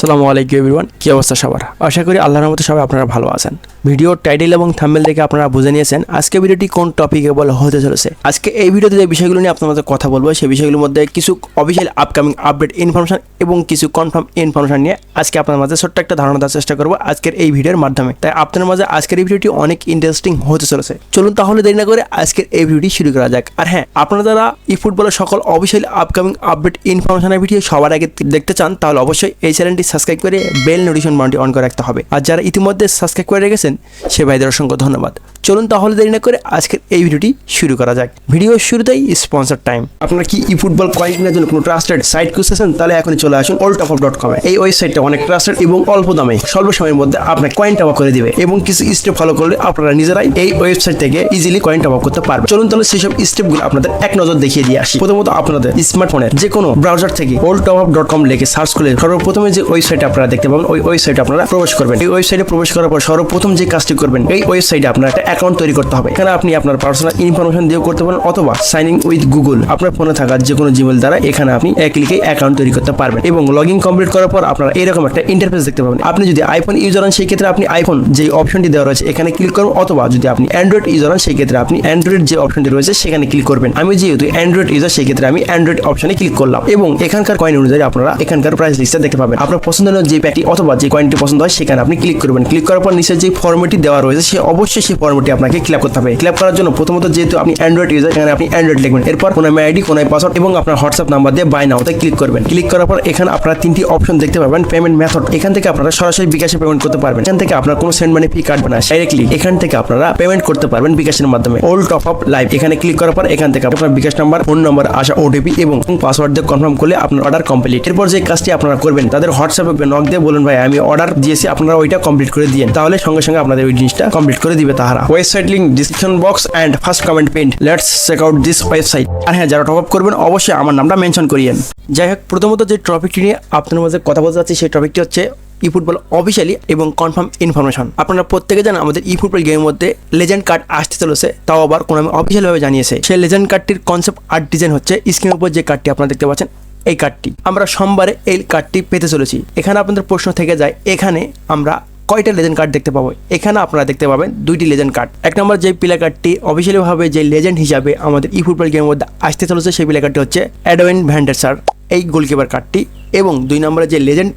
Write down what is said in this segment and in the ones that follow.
সালামু আলাইকুম এভরিওয়ান কি অবস্থা সবার? আশা করি আল্লাহর মতো সবাই আপনারা ভালো আছেন। ভিডিওর টাইটেল এবং থাম্বেল দেখে আপনারা বুঝে নিয়েছেন আজকে ভিডিওটি কোন টপিকে বলা হতে চলেছে। আজকে এই ভিডিওতে যে বিষয়গুলো নিয়ে মধ্যে কথা বলব, সেই বিষয়গুলোর মধ্যে কিছু অফিসিয়াল আপকামিং আপডেট ইনফরমেশন এবং কিছু কনফার্ম ইনফরমেশন নিয়ে আজকে আপনার মাঝে ছোট্ট একটা ধারণা দেওয়ার চেষ্টা করব আজকের এই ভিডিওর মাধ্যমে। তাই আপনার মাঝে আজকের এই ভিডিওটি অনেক ইন্টারেস্টিং হতে চলেছে। চলুন তাহলে দেরি না করে আজকের এই ভিডিওটি শুরু করা যাক। আর হ্যাঁ আপনারা যারা ই ফুটবলের সকল অফিসিয়াল আপকামিং আপডেট ইনফরমেশনের ভিডিও সবার আগে দেখতে চান, তাহলে অবশ্যই এই চ্যানেলটি সাবস্ক্রাইব করে বেল নোটিফিকেশন বাটনটি অন করে রাখতে হবে। আর যারা ইতিমধ্যে সাবস্ক্রাইব করে রেখেছেন সে ভাইদের অসংখ্য ধন্যবাদ। চলুন তাহলে দেরি না করে আজকের এই ভিডিওটি শুরু করা যাক। ভিডিও শুরুতেই স্পন্সর টাইম আপনার কি ই ফুটবল কয়েন কেনার জন্য কোনো ট্রাস্টেড সাইট খুঁজতেছেন? তাহলে এখনই চলে আসুন ওল্ড টপ ডট কমে এই ওয়েবসাইটটা অনেক ট্রাস্টেড এবং অল্প দামে। স্বল্প সময়ের মধ্যে আপনার কয়েন টপ করে দিবে এবং কিছু স্টেপ ফলো করলে আপনারা নিজেরাই এই ওয়েবসাইট থেকে ইজিলি কয়েন টপ করতে পারবেন। চলুন তাহলে সেসব স্টেপগুলো আপনাদের এক নজর দেখিয়ে দিয়ে আসি। প্রথমত আপনাদের স্মার্টফোনের যে কোনো ব্রাউজার থেকে ওল্ড টপ ডট কম লিখে সার্চ করলে সর্বপ্রথমে যে ওয়েবসাইট আপনারা দেখতে পাবেন, ওই ওয়েবসাইটে আপনারা প্রবেশ করবেন। এই ওয়েবসাইটে প্রবেশ করার পর সর্বপ্রথম যে কাজটি করবেন, এই ওয়েবসাইটে আপনার একটা অ্যাকাউন্ট তৈরি করতে হবে। এখানে আপনি আপনার পার্সোনাল ইনফরমেশন দিয়েও করতে পারেন অথবা সাইন ইন উইথ গুগল আপনার ফোনে থাকা যে কোনো জিমেল দ্বারা এখানে আপনি এক ক্লিকে অ্যাকাউন্ট তৈরি করতে পারবেন এবং লগ ইন কমপ্লিট করার পর আপনারা এরকম একটা ইন্টারফেস দেখতে পাবেন। আপনি যদি আইফোন ইউজার হন, সেই ক্ষেত্রে আপনি আইফোন যে অপশনটি দেওয়া রয়েছে, এখানে ক্লিক করুন অথবা যদি আপনি অ্যান্ড্রয়েড ইউজার হন, সেই ক্ষেত্রে আপনি অ্যান্ড্রয়েড যে অপশনটি রয়েছে, সেখানে ক্লিক করবেন। আমি যেহেতু অ্যান্ড্রয়েড ইউজার সেই ক্ষেত্রে আমি অ্যান্ড্রয়েড অপশনে ক্লিক করলাম এবং এখানকার কয়েন অনুযায়ী আপনারা এখানকার প্রাইস লিস্টটা দেখতে পাবেন। আপনার পছন্দের যে প্যাকটি অথবা যে কয়েনটি পছন্দ হয়, সেখানে আপনি ক্লিক করবেন। ক্লিক করার পর নিচে যে ফর্মেটটি দেওয়া রয়েছে, সে অবশ্যই সেই ফর্মেটটি আপনাকে ক্লিক করতে হবে। ক্লিক করার জন্য প্রথমত যেহেতু আপনি অ্যান্ড্রয়েড ইউজার এখানে আপনি অ্যান্ড্রয়েড লিখবেন। এরপর কোনো আইডি কোনো পাসওয়ার্ড এবং আপনার হোয়াটসঅ্যাপ নাম্বার দিয়ে বাই নাওতে ক্লিক করবেন। ক্লিক করার পর এখানে আপনারা তিনটি অপশন দেখতে পাবেন পেমেন্ট মেথড এখান থেকে আপনারা সরাসরি বিকাশে পেমেন্ট করতে পারবেন। এখান থেকে আপনার কোনো সেন্ড মানি ফি কাটবে না। ডাইরেক্টলি এখান থেকে আপনারা পেমেন্ট করতে পারবেন বিকাশের মাধ্যমে। ওল্ড টপ আপ লাইভ এখানে ক্লিক করার পর এখান থেকে আপনার বিকাশ নাম্বার ফোন নাম্বার আসা ওটিপি এবং পাসওয়ার্ড দিয়ে কনফার্ম করলে আপনার অর্ডার কমপ্লিট এরপর যে কাজটি আপনারা করবেন, তাদের হোয়াটসঅ্যাপে নক দিয়ে বলুন, ভাই, আমি অর্ডার দিয়েছি, আপনারা ওইটা কমপ্লিট করে দিন তাহলে সঙ্গে সঙ্গে আপনাদের ওই জিনিসটা কমপ্লিট করে দিবে তাহারা। Website link description box and first comment pinned let's check out this website আর হ্যাঁ যারা টপ আপ করবেন, অবশ্যই আমার নামটা মেনশন করিয়েন। যাই হোক, প্রথমত যে টপিকটি নিয়ে আপনার মাঝে কথা বলতে চাচ্ছি সেই টপিকটি হচ্ছে ই ফুটবল অফিসিয়ালি এবং কনফার্ম ইনফরমেশন আপনারা প্রত্যেকে জানেন, আমাদের ই ফুটবল গেমের মধ্যে লেজেন্ড কার্ড আসতে চলেছে, তাও আবার কোনো অফিসিয়ালভাবে জানিয়েছে। সেই লেজেন্ড কার্ডটির কনসেপ্ট আর্ট ডিজাইন হচ্ছে স্ক্রিনের উপর যে কার্ডটি আপনারা দেখতে পাচ্ছেন, এই কার্ডটি আমরা সোমবারে এই কার্ডটি পেতে চলেছি। এখানে আপনাদের প্রশ্ন থেকে যায়, এখানে আমরা কয়টা লেজেন্ড কার্ড দেখতে পাবো? এখানে আপনারা দেখতে পাবেন দুইটি লেজেন্ড কার্ড এক নম্বর যে প্লেয়ার কার্ডটি অফিসিয়ালিভাবে যে লেজেন্ড হিসাবে আমাদের ই ফুটবল গেমের মধ্যে আসতে চলেছে, সেই প্লেয়ার কার্ডটি হচ্ছে অ্যাডওয়েন ভ্যান্ডারসার এই গোলকিপার কার্ডটি এবং দুই নম্বরে যে লেজেন্ড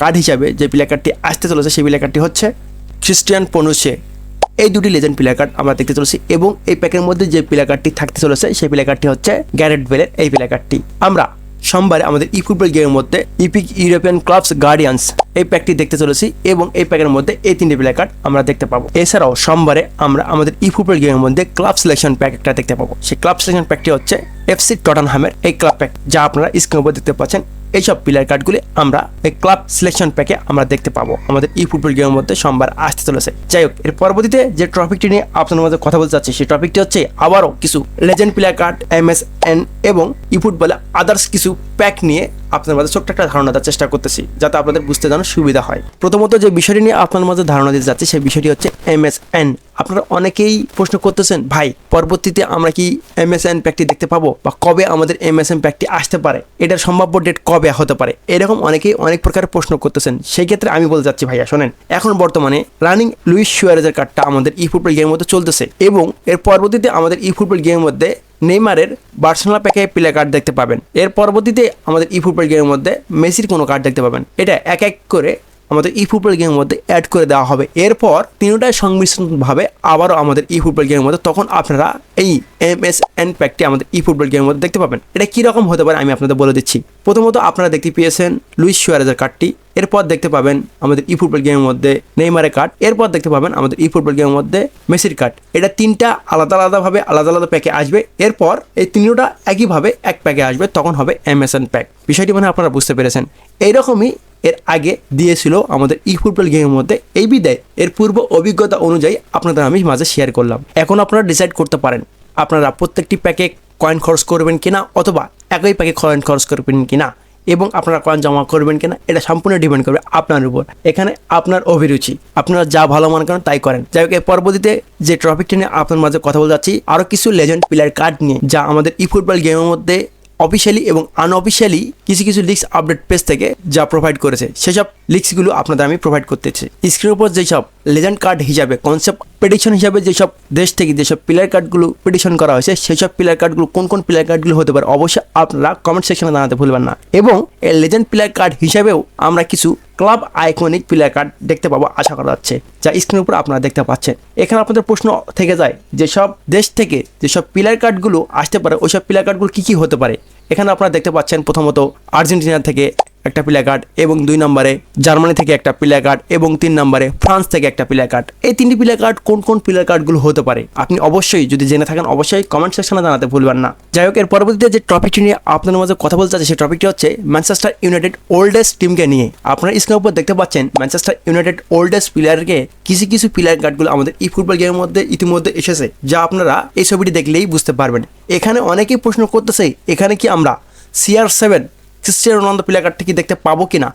কার্ড হিসাবে যে প্লেয়ার কার্ডটি আসতে চলেছে, সেই প্লেয়ার কার্ডটি হচ্ছে খ্রিস্টিয়ান পনুসে এই দুটি লেজেন্ড প্লেয়ার কার্ড আমরা দেখতে চলেছি এবং এই প্যাকের মধ্যে যে প্লেয়ার কার্ডটি থাকতে চলেছে, সেই প্লেয়ার কার্ডটি হচ্ছে গ্যারেট বেলের এই প্লেয়ার কার্ডটি আমরা সোমবারে আমাদের ই ফুটবল গেমের মধ্যে ইপিক ইউরোপিয়ান ক্লাবস গার্ডিয়ান্স এই প্যাকটি দেখতে চলেছি এবং এই প্যাকের মধ্যে এই তিনটি প্লে কার্ড আমরা দেখতে পাবো। এছাড়াও সোমবারে আমরা আমাদের ই ফুটবল গেমের মধ্যে ক্লাব সিলেকশন প্যাক একটা দেখতে পাবো। সেই ক্লাব সিলেকশন প্যাকটি হচ্ছে এফসি টটনহামের এই ক্লাব প্যাক যা আপনারা স্ক্রিনের উপর দেখতে পাচ্ছেন। এইসব প্লেয়ার কার্ডগুলি আমরা এই ক্লাব সিলেকশন প্যাকে আমরা দেখতে পাবো। আমাদের ই ফুটবল গেমের মধ্যে সোমবার আসতে চলেছে। যাই হোক, এর পরবর্তীতে যে টপিকটি নিয়ে আপনাদের মধ্যে কথা বলতে চাচ্ছি, সেই টপিকটি হচ্ছে আবারও কিছু legend player card M S N এবং ই ফুটবলে আদার্স কিছু প্যাক নিয়ে আপনার মাঝে ছোট্ট একটা ধারণা দেওয়ার চেষ্টা করতেছি, যাতে আপনাদের বুঝতে যেন সুবিধা হয়। প্রথমত যে বিষয়টি নিয়ে আপনার মাঝে ধারণা দিতে যাচ্ছে সেই বিষয়টি হচ্ছে এম এস এন আপনারা অনেকেই প্রশ্ন করতেছেন, ভাই, পরবর্তীতে আমরা কি এম এস এন প্যাকটি দেখতে পাবো বা কবে আমাদের এম এস এন প্যাকটি আসতে পারে? এটার সম্ভাব্য ডেট কবে হতে পারে? এরকম অনেকেই অনেক প্রকার প্রশ্ন করতেছেন। সেই ক্ষেত্রে আমি বলতে যাচ্ছি ভাইয়া, শোনেন, এখন বর্তমানে রানিং লুইস সুয়ারেজের কার্ডটা আমাদের ই ফুটবল গেমের মধ্যে চলতেছে এবং এর পরবর্তীতে আমাদের ই ফুটবল গেমের মধ্যে নেইমারের বার্সেলোনা প্যাকে প্লে কার্ড দেখতে পাবেন। এর পরবর্তীতে আমাদের ই ফুটবল গেমের মধ্যে মেসির কোনো কার্ড দেখতে পাবেন। এটা এক এক করে আমাদের ই ফুটবল গেমের মধ্যে অ্যাড করে দেওয়া হবে। এরপর তিনটায় সংমিশ্রণভাবে আবারও আমাদের ই ফুটবল গেমের মধ্যে তখন আপনারা এই এম এস এন প্যাকটি আমাদের ই ফুটবল গেমের মধ্যে দেখতে পাবেন। এটা কীরকম হতে পারে আমি আপনাদের বলে দিচ্ছি। প্রথমত আপনারা দেখতে পেয়েছেন লুইস সুয়ারেজের কার্ডটি এরপর দেখতে পাবেন আমাদের ই ফুটবল গেমের মধ্যে নেইমারের কার্ড এরপর দেখতে পাবেন আমাদের ই ফুটবল গেমের মধ্যে মেসির কার্ড এটা তিনটা আলাদা আলাদাভাবে আলাদা আলাদা প্যাকে আসবে। এরপর এই তিনটা একইভাবে এক প্যাকে আসবে, তখন হবে এমএসএন প্যাক বিষয়টি মানে আপনারা বুঝতে পেরেছেন। এইরকমই এর আগে দিয়েছিল আমাদের ই ফুটবল গেমের মধ্যে। এই বিদায়, এর পূর্ব অভিজ্ঞতা অনুযায়ী আপনাদের আমি মাঝে শেয়ার করলাম। এখন আপনারা ডিসাইড করতে পারেন, আপনারা প্রত্যেকটি প্যাকে কয়েন খরচ করবেন কিনা অথবা একই প্যাকে কয়েন খরচ করবেন কি না এবং আপনারা কয়েন জমা করবেন কিনা, এটা সম্পূর্ণ ডিপেন্ড করবে আপনার উপর। এখানে আপনার অভিরুচি, আপনারা যা ভালো মনে করেন তাই করেন। যাই হোক পরবর্তীতে যে টপিকটি নিয়ে আপনার মাঝে কথা বলতে যাচ্ছি আরও কিছু লেজেন্ড প্লেয়ার কার্ড নিয়ে, যা আমাদের ই ফুটবল গেমের মধ্যে অফিসিয়ালি এবং আনঅফিসিয়ালি কিছু কিছু লিক্স আপডেট পেজ থেকে যা প্রোভাইড করেছে, সেসব লিক্সগুলো আপনাদের আমি প্রোভাইড করতেছি। স্ক্রিনের উপর যেসব লেজেন্ড কার্ড হিসাবে কনসেপ্ট প্রেডিকশন হিসাবে যেসব দেশ থেকে যেসব প্লেয়ার কার্ডগুলো প্রেডিকশন করা হয়েছে, সেসব প্লেয়ার কার্ডগুলো কোন কোন প্লেয়ার কার্ডগুলো হতে পারে অবশ্যই আপনারা কমেন্ট সেকশনে জানাতে ভুলবেন না। এবং এই লেজেন্ড প্লেয়ার কার্ড হিসাবেও আমরা কিছু ক্লাব আইকনিক প্লেয়ার কার্ড দেখতে পাবো আশা করা যাচ্ছে, যা স্ক্রিনের উপর আপনারা দেখতে পাচ্ছেন। এখানে আপনাদের প্রশ্ন থেকে যায় যেসব দেশ থেকে যেসব প্লেয়ার কার্ডগুলো আসতে পারে, ওইসব প্লেয়ার কার্ডগুলো কী কী হতে পারে? এখানে আপনারা দেখতে পাচ্ছেন প্রথমত আর্জেন্টিনা থেকে একটা প্লেয়ার কার্ড এবং দুই নম্বরে জার্মানি থেকে একটা প্লেয়ার কার্ড এবং তিন নম্বরে ফ্রান্স থেকে একটা প্লেয়ার কার্ড এই তিনটি প্লেয়ার কার্ড কোন কোন প্লেয়ার কার্ডগুলো হতে পারে? আপনি অবশ্যই যদি জেনে থাকেন, অবশ্যই কমেন্ট সেকশনে জানাতে ভুলবেন না। যাই হোক, এর পরবর্তীতে যে টপিকটি নিয়ে আপনাদের মাঝে কথা বলতে চাচ্ছি, সেই টপিকটি হচ্ছে ম্যানচেস্টার ইউনাইটেড ওল্ডেস্ট টিমকে নিয়ে। আপনারা স্ক্রিনের উপর দেখতে পাচ্ছেন ম্যানচেস্টার ইউনাইটেড ওল্ডেস্ট প্লেয়ারকে কিছু কিছু প্লেয়ার কার্ডগুলো আমাদের ই ফুটবল গেমের মধ্যে ইতিমধ্যে এসেছে, যা আপনারা এই ছবিটি দেখলেই বুঝতে পারবেন। এখানে অনেকেই প্রশ্ন করতেছে, এখানে কি আমরা CR seven Cristiano Ronaldo player কার্ডটি কি দেখতে পাবো কিনা?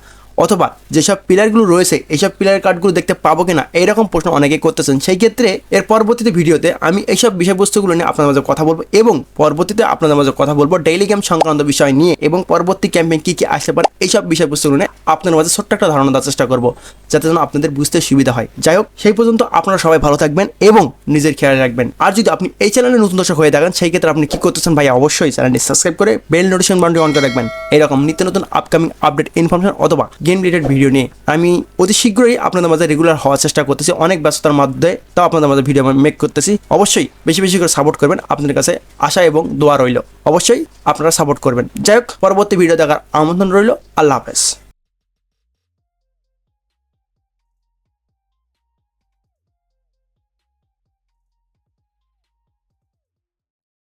অথবা যেসব প্লেয়ারগুলো রয়েছে, এইসব প্লেয়ার কার্ডগুলো দেখতে পাবো কিনা, এইরকম প্রশ্ন অনেকেই করতেছেন। সেই ক্ষেত্রে এর পরবর্তীতে ভিডিওতে আমি এইসব বিষয়বস্তুগুলো নিয়ে আপনাদের মাঝে কথা বলব এবং পরবর্তীতে আপনাদের মাঝে কথা বলব ডেইলি গেম সংক্রান্ত বিষয় নিয়ে এবং পরবর্তী ক্যাম্পেইন কী কী আসতে পারে, এইসব বিষয়বস্তুগুলো নিয়ে আপনাদের মাঝে ছোট্ট একটা ধারণা দেওয়ার চেষ্টা করব, যাতে যেন আপনাদের বুঝতে সুবিধা হয়। যাই হোক, সেই পর্যন্ত আপনারা সবাই ভালো থাকবেন এবং নিজের খেয়াল রাখবেন। আর যদি আপনি এই চ্যানেলে নতুন দর্শক হয়ে থাকেন, সেই ক্ষেত্রে আপনি কী করতেছেন ভাই, অবশ্যই চ্যানেলটি সাবস্ক্রাইব করে বেল নোটিফিকেশন বাটনটি অন করে রাখবেন। এরকম নিত্য নতুন আপকামিং আপডেট ইনফরমেশন অথবা গেম রিলেটেড ভিডিও নিয়ে। আমি অতি শীঘ্রই আপনাদের মাঝে রেগুলার হওয়ার চেষ্টা করতেছি, অনেক ব্যস্ততার মধ্যে তাও আপনাদের মাঝে ভিডিও আমি মেক করতেছি। অবশ্যই বেশি বেশি করে সাপোর্ট করবেন, আপনাদের কাছে আশা এবং দোয়া রইল। অবশ্যই আপনারা সাপোর্ট করবেন। যাই হোক, পরবর্তী ভিডিও দেখার আমন্ত্রণ রইল। আল্লাহ হাফেজ।